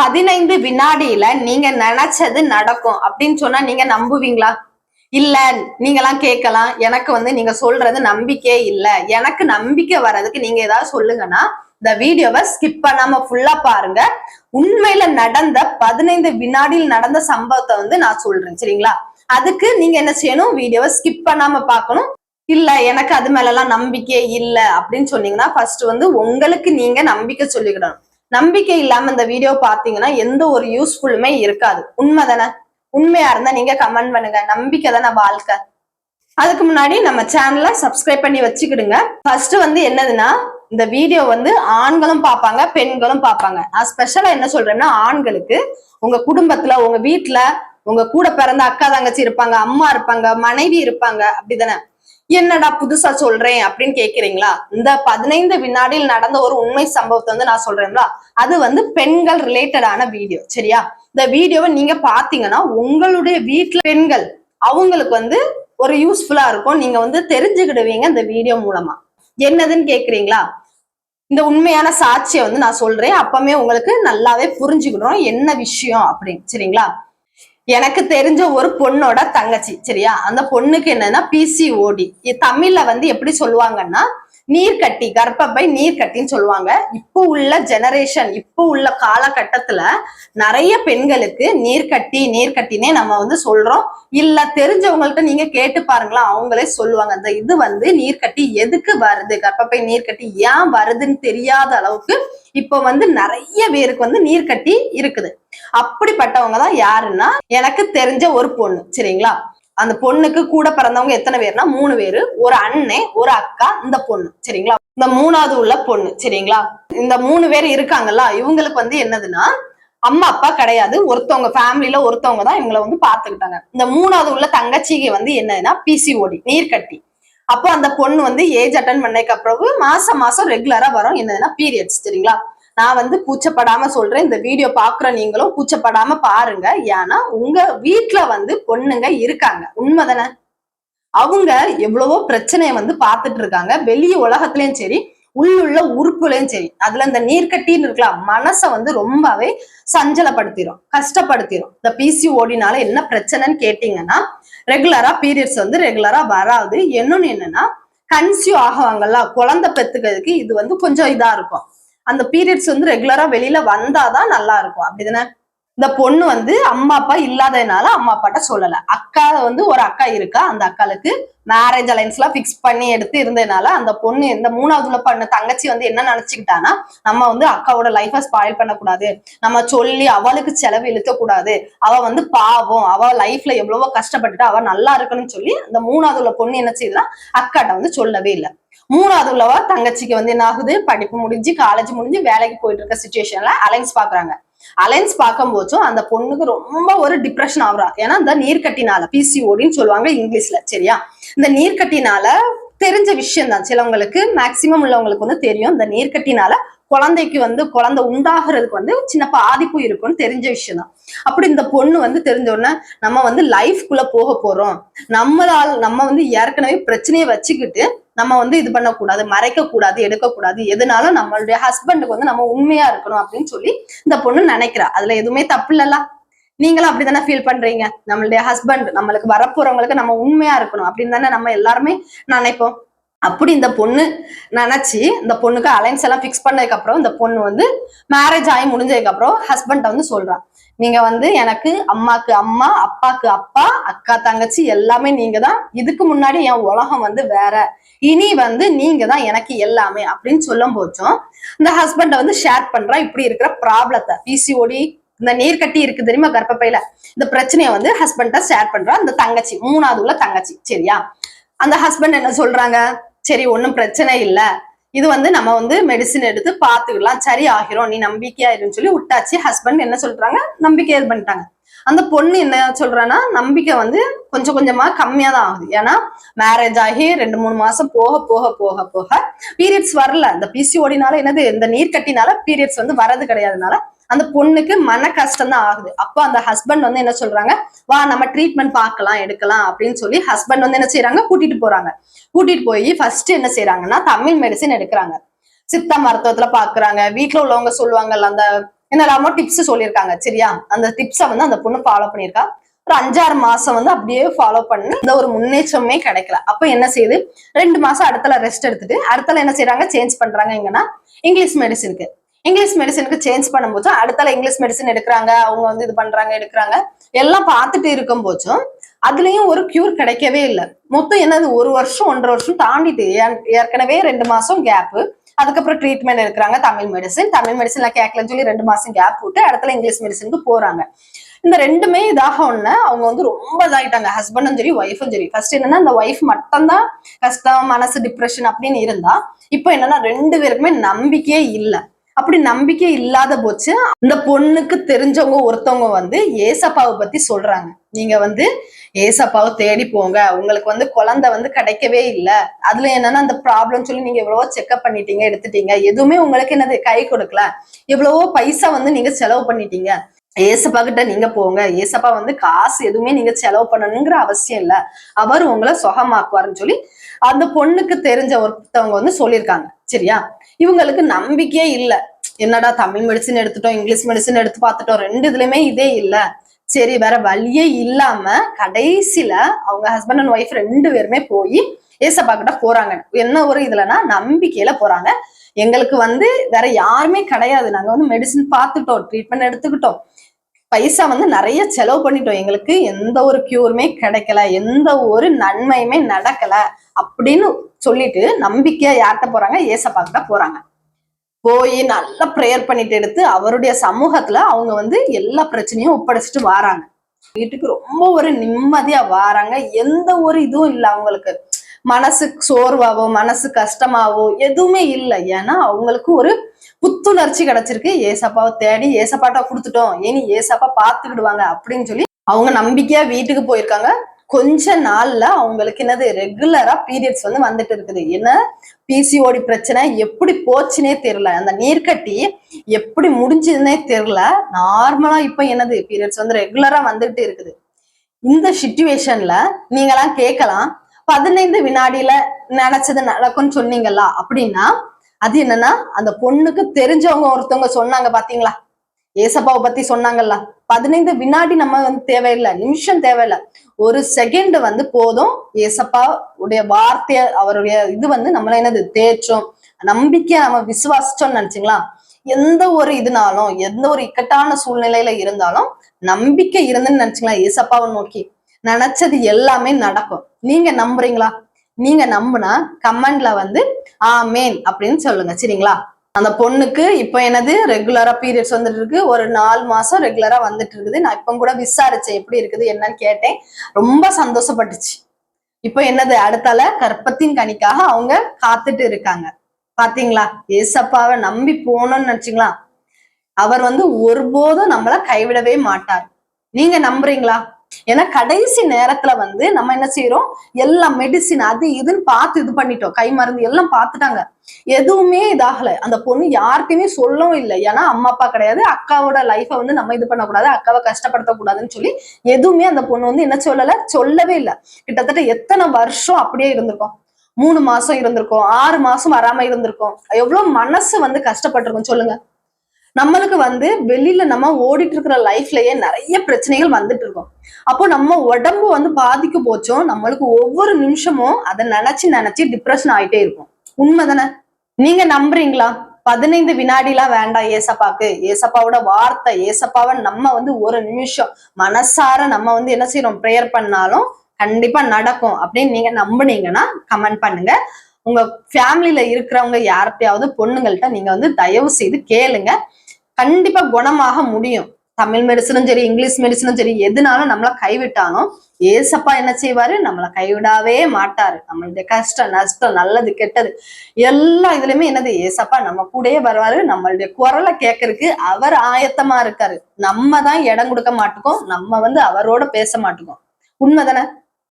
பதினைந்து வினாடியில நீங்க நினைச்சது நடக்கும். அப்படின்னு சொன்னா நீங்க நம்புவீங்களா? இல்ல நீங்களாம் கேட்கலாம். எனக்கு வந்து நீங்க சொல்றது நம்பிக்கையே இல்ல. எனக்கு நம்பிக்கை வர்றதுக்கு நீங்க ஏதாவது சொல்லுங்கன்னா இந்த வீடியோவை ஸ்கிப் பண்ணாம ஃபுல்லா பாருங்க. உண்மையில நடந்த பதினைந்து வினாடியில் நடந்த சம்பவத்தை வந்து நான் சொல்றேன். சரிங்களா? அதுக்கு நீங்க என்ன செய்யணும்? வீடியோவை ஸ்கிப் பண்ணாம பார்க்கணும். இல்ல எனக்கு அது மேல எல்லாம் நம்பிக்கையே இல்ல அப்படின்னு சொன்னீங்கன்னா ஃபர்ஸ்ட் வந்து உங்களுக்கு நீங்க நம்பிக்கை சொல்லிக்கிடணும். நம்பிக்கை இல்லாம இந்த வீடியோ பாத்தீங்கன்னா எந்த ஒரு யூஸ்ஃபுல்லுமே இருக்காது. உண்மைதானே? உண்மையா இருந்தா நீங்க கமெண்ட் பண்ணுங்க. நம்பிக்கை தானே வாழ்க்கை. அதுக்கு முன்னாடி நம்ம சேனலை சப்ஸ்கிரைப் பண்ணி வச்சுக்கிடுங்க. ஃபர்ஸ்ட் வந்து என்னதுன்னா இந்த வீடியோ வந்து ஆண்களும் பார்ப்பாங்க பெண்களும் பார்ப்பாங்க. நான் ஸ்பெஷலா என்ன சொல்றேன்னா ஆண்களுக்கு உங்க குடும்பத்துல உங்க வீட்டுல உங்க கூட பிறந்த அக்கா தங்கச்சி இருப்பாங்க அம்மா இருப்பாங்க மனைவி இருப்பாங்க அப்படிதானே? என்னடா புதுசா சொல்றேன் அப்படின்னு கேக்குறீங்களா? இந்த பதினைந்து வினாடியில் நடந்த ஒரு உண்மை சம்பவத்தை வந்து நான் சொல்றேன்ல. அது வந்து பெண்கள் ரிலேட்டடான வீடியோ சரியா? இந்த வீடியோவை நீங்க பாத்தீங்கன்னா உங்களுடைய வீட்டுல பெண்கள் அவங்களுக்கு வந்து ஒரு யூஸ்ஃபுல்லா இருக்கும். நீங்க வந்து தெரிஞ்சுக்கிடுவீங்க இந்த வீடியோ மூலமா. என்னதுன்னு கேக்குறீங்களா? இந்த உண்மையான சாட்சியை வந்து நான் சொல்றேன். அப்பமே உங்களுக்கு நல்லாவே புரிஞ்சுக்கணும் என்ன விஷயம் அப்படின்னு சரிங்களா? எனக்கு தெரிஞ்ச ஒரு பொண்ணோட தங்கச்சி சரியா? அந்த பொண்ணுக்கு என்னன்னா பிசிஓடி தமிழ்ல வந்து எப்படி சொல்லுவாங்கன்னா நீர்க்கட்டி கர்ப்பப்பை நீர்க்கட்டின்னு சொல்லுவாங்க. இப்போ உள்ள ஜெனரேஷன் இப்போ உள்ள காலகட்டத்துல நிறைய பெண்களுக்கு நீர்க்கட்டி நீர்க்கட்டினே நம்ம வந்து சொல்றோம். இல்ல தெரிஞ்சவங்கள்ட்ட நீங்க கேட்டு பாருங்களா அவங்களே சொல்லுவாங்க. அந்த இது வந்து நீர்க்கட்டி எதுக்கு வருது? கர்ப்பப்பை நீர்க்கட்டி ஏன் வருதுன்னு தெரியாத அளவுக்கு இப்போ வந்து நிறைய பேருக்கு வந்து நீர்க்கட்டி இருக்குது. அப்படிப்பட்டவங்க தான் யாருன்னா எனக்கு தெரிஞ்ச ஒரு பொண்ணு சரிங்களா? அந்த பொண்ணுக்கு கூட பிறந்தவங்க எத்தனை பேர்னா மூணு பேரு ஒரு அண்ணன் ஒரு அக்கா இந்த பொண்ணு சரிங்களா? இந்த மூணாவது உள்ள பொண்ணு சரிங்களா? இந்த மூணு பேர் இருக்காங்கல்ல இவங்களுக்கு வந்து என்னதுன்னா அம்மா அப்பா கிடையாது ஒருத்தவங்க ஃபேமிலியில ஒருத்தவங்க தான் இவங்களை வந்து பாத்துக்கிட்டாங்க இந்த மூணாவது உள்ள தங்கச்சிக்கு வந்து என்னதுன்னா பிசிஓடி நீர்க்கட்டி. அப்போ அந்த பொண்ணு வந்து ஏஜ் அட்டன் பண்ணதுக்கு அப்புறம் மாசம் மாசம் ரெகுலரா வரும் என்னதுன்னா பீரியட்ஸ் சரிங்களா? நான் வந்து கூச்சப்படாம சொல்றேன். இந்த வீடியோ பாக்குற நீங்களும் கூச்சப்படாம பாருங்க. ஏன்னா உங்க வீட்டுல வந்து பொண்ணுங்க இருக்காங்க. உண்மைதானே? அவங்க எவ்வளவோ பிரச்சனையை வந்து பார்த்துட்டு இருக்காங்க. வெளிய உலகத்திலயும் சரி உள்ளுள்ள உறுப்புலையும் சரி. அதுல இந்த நீர்க்கட்டின்னு இருக்கலாம். மனசை வந்து ரொம்பவே சஞ்சலப்படுத்திடும் கஷ்டப்படுத்திடும் இந்த பிசிஓடினால என்ன பிரச்சனைன்னு கேட்டீங்கன்னா ரெகுலரா பீரியட்ஸ் வந்து ரெகுலரா வராது. இன்னொன்னு என்னன்னா கன்சியூ ஆகுவாங்கல்ல. குழந்தை பெத்துக்கிறதுக்கு இது வந்து கொஞ்சம் இதா இருக்கும். அந்த பீரியட்ஸ் வந்து ரெகுலரா வெளியில வந்தாதான் நல்லா இருக்கும் அப்படிதானே இந்த பொண்ணு வந்து அம்மா அப்பா இல்லாததுனால அம்மா அப்பாட்ட சொல்லல. அக்கா வந்து ஒரு அக்கா இருக்கா அந்த அக்காளுக்கு மேரேஜ் அலைன்ஸ் எல்லாம் பிக்ஸ் பண்ணி எடுத்து இருந்ததுனால அந்த பொண்ணு இந்த மூணாவதுல பண்ண தங்கச்சி வந்து என்ன நினைச்சுக்கிட்டானா நம்ம வந்து அக்காவோட லைஃப ஸ்பாயில் பண்ணக்கூடாது. நம்ம சொல்லி அவளுக்கு செலவு இழுக்க கூடாது அவ வந்து பாவம். அவ லைஃப்ல எவ்வளவோ கஷ்டப்பட்டுட்டு அவ நல்லா இருக்கணும்னு சொல்லி அந்த மூணாவதுல பொண்ணு என்ன செய்யுதுன்னா அக்காட்ட வந்து சொல்லவே இல்லை. மூணாவது உள்ளவா தங்கச்சிக்கு வந்து என்ன ஆகுது? படிப்பு முடிஞ்சு காலேஜ் முடிஞ்சு வேலைக்கு போயிட்டு இருக்க சுச்சுவேஷன்ல அலைன்ஸ் பாக்குறாங்க அலைன்ஸ் பார்க்கும் போதும் அந்த பொண்ணுக்கு ரொம்ப ஒரு டிப்ரெஷன் ஆகுறா. ஏன்னா இந்த நீர்க்கட்டினால பிசிஓடின்னு சொல்லுவாங்க இங்கிலீஷ்ல சரியா? இந்த நீர்க்கட்டினால தெரிஞ்ச விஷயம் தான். சிலவங்களுக்கு மேக்சிமம் உள்ளவங்களுக்கு வந்து தெரியும். இந்த நீர்க்கட்டினால குழந்தைக்கு வந்து குழந்தை உண்டாகிறதுக்கு வந்து சின்ன பாதிப்பு இருக்கும்னு தெரிஞ்ச விஷயம் தான். அப்படி இந்த பொண்ணு வந்து தெரிஞ்ச உடனே நம்ம வந்து லைஃப்குள்ள போக போறோம். நம்மளால் நம்ம வந்து ஏற்கனவே பிரச்சனையை வச்சுக்கிட்டு நம்ம வந்து இது பண்ணக்கூடாது மறைக்க கூடாது எடுக்கக்கூடாது. எதுனாலும் நம்மளுடைய ஹஸ்பண்டுக்கு வந்து நம்ம உண்மையா இருக்கணும் அப்படின்னு சொல்லி இந்த பொண்ணு நினைக்கிறா. அதுல எதுவுமே தப்பு இல்லல்ல. நீங்களும் அப்படித்தானே ஃபீல் பண்றீங்க? நம்மளுடைய ஹஸ்பண்ட் நம்மளுக்கு வரப்போறவங்களுக்கு நம்ம உண்மையா இருக்கணும் அப்படின்னு தானே நம்ம எல்லாருமே நினைப்போம். அப்படி இந்த பொண்ணு நினைச்சு இந்த பொண்ணுக்கு அலைன்ஸ் எல்லாம் ஃபிக்ஸ் பண்ணதுக்கு அப்புறம் இந்த பொண்ணு வந்து மேரேஜ் ஆகி முடிஞ்சதுக்கு அப்புறம் ஹஸ்பண்ட வந்து சொல்றான் நீங்க வந்து எனக்கு அம்மாக்கு அம்மா அப்பாக்கு அப்பா அக்கா தங்கச்சி எல்லாமே நீங்க தான் இதுக்கு முன்னாடி என் உலகம் வந்து வேற. இனி வந்து நீங்க தான் எனக்கு எல்லாமே அப்படின்னு சொல்லும் போச்சும் இந்த ஹஸ்பண்ட வந்து ஷேர் பண்றா. இப்படி இருக்கிற ப்ராப்ளத்தை பிசிஓடி இந்த நீர் கட்டி இருக்கு தெரியுமா கர்ப்பப்பையில? இந்த பிரச்சனையை வந்து ஹஸ்பண்ட ஷேர் பண்றா. அந்த தங்கச்சி மூணாவது உள்ள தங்கச்சி சரியா? அந்த ஹஸ்பண்ட் என்ன சொல்றாங்க? சரி ஒன்றும் பிரச்சனை இல்லை. இது வந்து நம்ம வந்து மெடிசின் எடுத்து பார்த்துக்கலாம். சரி ஆகிரும். நீ நம்பிக்கையா இருன்னு சொல்லி விட்டாச்சு. ஹஸ்பண்ட் என்ன சொல்றாங்க? நம்பிக்கை இது பண்ணிட்டாங்க. அந்த பொண்ணு என்ன சொல்றான்னா நம்பிக்கை வந்து கொஞ்சம் கொஞ்சமா கம்மியா தான் ஆகுது. ஏன்னா மேரேஜ் ஆகி ரெண்டு மூணு மாசம் போக போக போக போக பீரியட்ஸ் வரல. இந்த பிசிஓடினால என்னது? இந்த நீர்க்கட்டினால பீரியட்ஸ் வந்து வரது கிடையாதுனால அந்த பொண்ணுக்கு மன கஷ்டம் தான் ஆகுது. அப்போ அந்த ஹஸ்பண்ட் வந்து என்ன சொல்றாங்க? வா நம்ம ட்ரீட்மெண்ட் பார்க்கலாம் எடுக்கலாம் அப்படின்னு சொல்லி ஹஸ்பண்ட் வந்து என்ன செய்யறாங்க கூட்டிட்டு போறாங்க. கூட்டிட்டு போய் ஃபர்ஸ்ட் என்ன செய்யறாங்கன்னா தமிழ் மெடிசின் எடுக்கிறாங்க. சித்த மருத்துவத்துல பாக்குறாங்க. வீட்டுல உள்ளவங்க சொல்லுவாங்கல்ல அந்த என்னெல்லாமோ டிப்ஸ் சொல்லியிருக்காங்க. சரியா? அந்த டிப்ஸை வந்து அந்த பொண்ணு ஃபாலோ பண்ணியிருக்கா. ஒரு அஞ்சாறு மாசம் வந்து அப்படியே ஃபாலோ பண்ணி இந்த ஒரு முன்னேற்றமே கிடைக்கல. அப்ப என்ன செய்யுது? ரெண்டு மாசம் அடுத்தல ரெஸ்ட் எடுத்துட்டு அடுத்தல என்ன செய்றாங்க? சேஞ்ச் பண்றாங்க எங்கன்னா இங்கிலீஷ் மெடிசனுக்கு இங்கிலீஷ் மெடிசனுக்கு சேஞ்ச் பண்ணும்போது அடுத்தால இங்கிலீஷ் மெடிசன் எடுக்கிறாங்க அவங்க வந்து இது பண்றாங்க எடுக்கிறாங்க எல்லாம் பார்த்துட்டு இருக்கும் போச்சும் அதுலயும் ஒரு கியூர் கிடைக்கவே இல்லை. மொத்தம் என்னது ஒரு வருஷம் ஒன்றரை வருஷம் தாண்டிட்டு ஏன்- ஏற்கனவே ரெண்டு மாசம் கேப்பு அதுக்கப்புறம் ட்ரீட்மெண்ட் எடுக்கிறாங்க தமிழ் மெடிசன் தமிழ் மெடிசன்ல கேட்கலன்னு சொல்லி ரெண்டு மாசம் கேப் விட்டு அடுத்தல இங்கிலீஷ் மெடிசனுக்கு போறாங்க. இந்த ரெண்டுமே இதாக ஒண்ணு அவங்க வந்து ரொம்ப இதாகிட்டாங்க ஹஸ்பண்டும் சரி ஒய்ஃபும் சரி. ஃபர்ஸ்ட் என்னன்னா அந்த ஒய்ஃப் மட்டும்தான் கஷ்டம் மனசு டிப்ரெஷன் அப்படின்னு இருந்தா இப்போ என்னன்னா ரெண்டு பேருக்குமே நம்பிக்கையே இல்லை. அப்படி நம்பிக்கை இல்லாத போச்சு. அந்த பொண்ணுக்கு தெரிஞ்சவங்க ஒருத்தவங்க வந்து ஏசப்பாவை பத்தி சொல்றாங்க. நீங்க வந்து ஏசப்பாவை தேடி போங்க. உங்களுக்கு வந்து குழந்தை வந்து கிடைக்கவே இல்லை. அதுல என்னன்னா அந்த ப்ராப்ளம் சொல்லி நீங்க எவ்வளவோ செக்அப் பண்ணிட்டீங்க எடுத்துட்டீங்க. எதுவுமே உங்களுக்கு என்னது கை கொடுக்கல. எவ்வளவோ பைசா வந்து நீங்க செலவு பண்ணிட்டீங்க. ஏசப்பா கிட்ட நீங்க போங்க. ஏசப்பா வந்து காசு எதுவுமே நீங்க செலவு பண்ணணுங்கிற அவசியம் இல்ல. அவர் உங்களை சுகமாக்குவாருன்னு சொல்லி அந்த பொண்ணுக்கு தெரிஞ்ச ஒருத்தவங்க வந்து சொல்லியிருக்காங்க. சரியா? இவங்களுக்கு நம்பிக்கையே இல்ல. என்னடா தமிழ் மெடிசன் எடுத்துட்டோம் இங்கிலீஷ் மெடிசன் எடுத்து பார்த்துட்டோம் ரெண்டு இதுலயுமே இதே இல்ல. சரி வேற வழியே இல்லாம கடைசியில அவங்க ஹஸ்பண்ட் அண்ட் ஒய்ஃப் ரெண்டு பேருமே போய் ஏசப்பா கிட்ட போறாங்க. என்ன ஒரு இதுலன்னா நம்பிக்கையில போறாங்க. எங்களுக்கு வந்து வேற யாருமே கிடையாது. நாங்க வந்து மெடிசின் பார்த்துட்டோம் ட்ரீட்மெண்ட் எடுத்துக்கிட்டோம். பைசா வந்து நிறைய செலவு பண்ணிட்டோம். எங்களுக்கு எந்த ஒரு கியூருமே கிடைக்கல எந்த ஒரு நன்மையுமே நடக்கல அப்படின்னு சொல்லிட்டு நம்பிக்கையா யார்கிட்ட போறாங்க? ஏசப்பா கிட்ட போறாங்க. போய் நல்லா ப்ரேயர் பண்ணிட்டு எடுத்து அவருடைய சமூகத்துல அவங்க வந்து எல்லா பிரச்சனையும் ஒப்படைச்சிட்டு வாராங்க. வீட்டுக்கு ரொம்ப ஒரு நிம்மதியா வாராங்க. எந்த ஒரு இதுவும் இல்லை அவங்களுக்கு. மனசு சோர்வாவோ மனசு கஷ்டமாவோ எதுவுமே இல்லை. ஏன்னா அவங்களுக்கு ஒரு புத்துணர்ச்சி கிடைச்சிருக்கு. ஏசப்பாவை தேடி ஏசப்பாட்டா கொடுத்துட்டோம். இனி ஏசப்பா பார்த்துக்கிடுவாங்க அப்படின்னு சொல்லி அவங்க நம்பிக்கையா வீட்டுக்கு போயிருக்காங்க. கொஞ்ச நாள்ல அவங்களுக்கு என்னது ரெகுலரா பீரியட்ஸ் வந்து வந்துட்டு இருக்குது. என்ன? பிசிஓடி பிரச்சனை எப்படி போச்சுன்னே தெரியல. அந்த நீர்க்கட்டி எப்படி முடிஞ்சதுன்னே தெரியல. நார்மலா இப்ப என்னது பீரியட்ஸ் வந்து ரெகுலரா வந்துட்டு இருக்குது. இந்த சுச்சுவேஷன்ல நீங்களாம் கேட்கலாம் பதினைந்து வினாடியில நினைச்சது நடக்கும்னு சொன்னீங்களா அப்படின்னா அது என்னன்னா அந்த பொண்ணுக்கு தெரிஞ்சவங்க ஒருத்தவங்க சொன்னாங்க பாத்தீங்களா? ஏசப்பாவை பத்தி சொன்னாங்கல்ல. பதினைந்து வினாடி நம்ம வந்து தேவையில்லை நிமிஷம் தேவையில்லை. ஒரு செகண்ட் வந்து போதும். ஏசப்பா உடைய வார்த்தைய அவருடைய இது வந்து நம்மள என்னது? தேய்ச்சோம் நம்பிக்கையை நம்ம விசுவாசிச்சோம்னு நினைச்சீங்களா? எந்த ஒரு இதுனாலும் எந்த ஒரு இக்கட்டான சூழ்நிலையில இருந்தாலும் நம்பிக்கை இருந்துன்னு நினைச்சீங்களா? ஏசப்பாவை நோக்கி. நினைச்சது எல்லாமே நடக்கும். நீங்க நம்புறீங்களா? நீங்க நம்புனா கமெண்ட்ல வந்து ஆமேன் அப்படின்னு சொல்லுங்க. சரிங்களா? அந்த பொண்ணுக்கு இப்போ என்னது ரெகுலரா பீரியட்ஸ் வந்துட்டு இருக்கு ஒரு நாலு மாசம் ரெகுலரா வந்துட்டு இருக்குது நான் இப்போ கூட விசாரிச்சேன் எப்படி இருக்குது என்னன்னு கேட்டேன். ரொம்ப சந்தோஷப்பட்டுச்சு. இப்போ என்னது அடுத்தால கற்பத்தின் கனிக்காக அவங்க காத்துட்டு இருக்காங்க. பாத்தீங்களா? ஏசப்பாவை நம்பி போகணும்னு நினைச்சீங்களா? அவர் வந்து ஒருபோதும் நம்மள கைவிடவே மாட்டார். நீங்க நம்புறீங்களா? ஏன்னா கடைசி நேரத்துல வந்து நம்ம என்ன செய்யறோம் எல்லாம் மெடிசின் அது இதுன்னு பார்த்து இது பண்ணிட்டோம். கை மருந்து எல்லாம் பார்த்துட்டாங்க. எதுவுமே இதாகல. அந்த பொண்ணு யார்கிட்டயுமே சொல்லவும் இல்லை. ஏன்னா அம்மா அப்பா கிடையாது. அக்காவோட லைஃபை வந்து நம்ம இது பண்ணக்கூடாது. அக்காவை கஷ்டப்படுத்தக்கூடாதுன்னு சொல்லி எதுவுமே அந்த பொண்ணு வந்து என்ன சொல்லல? சொல்லவே இல்லை. கிட்டத்தட்ட எத்தனை வருஷம் அப்படியே இருந்திருக்கோம். மூணு மாசம் இருந்திருக்கும். ஆறு மாசம் வராம இருந்திருக்கும். எவ்வளவு மனசு வந்து கஷ்டப்பட்டிருக்கும். சொல்லுங்க. நம்மளுக்கு வந்து வெளியில நம்ம ஓடிட்டு இருக்கிற லைஃப்லயே நிறைய பிரச்சனைகள் வந்துட்டு இருக்கும் அப்போ நம்ம உடம்பு வந்து பாதிக்க போச்சோம் நம்மளுக்கு ஒவ்வொரு நிமிஷமும் அதை நினைச்சு நினைச்சு டிப்ரெஷன் ஆயிட்டே இருக்கும். உண்மைதானே? நீங்க நம்புறீங்களா? பதினைந்து வினாடிலாம் வேண்டாம் ஏசப்பாக்கு. ஏசப்பாவோட வார்த்தை ஏசப்பாவை நம்ம வந்து ஒரு நிமிஷம் மனசார நம்ம வந்து என்ன செய்யறோம்? ப்ரேயர் பண்ணாலும் கண்டிப்பா நடக்கும் அப்படின்னு நீங்க நம்புனீங்கன்னா கமெண்ட் பண்ணுங்க. உங்க ஃபேமிலியில இருக்கிறவங்க யார்கிட்டயாவது பொண்ணுங்கள்ட்ட நீங்க வந்து தயவு செய்து கேளுங்க. கண்டிப்பா குணமாக முடியும். தமிழ் மெடிசனும் சரி இங்கிலீஷ் மெடிசனும் சரி எதுனாலும் நம்மள கைவிட்டாலும் ஏசப்பா என்ன செய்வாரு? நம்மளை கைவிடவே மாட்டாரு. நம்மளுடைய கஷ்டம் நஷ்டம் நல்லது கெட்டது எல்லா இதுலயுமே என்னது? ஏசப்பா நம்ம கூடயே வருவாரு. நம்மளுடைய குரலை கேட்கறதுக்கு அவர் ஆயத்தமா இருக்காரு. நம்ம தான் இடம் கொடுக்க மாட்டோம் நம்ம வந்து அவரோட பேச மாட்டோம் உண்மைதானே?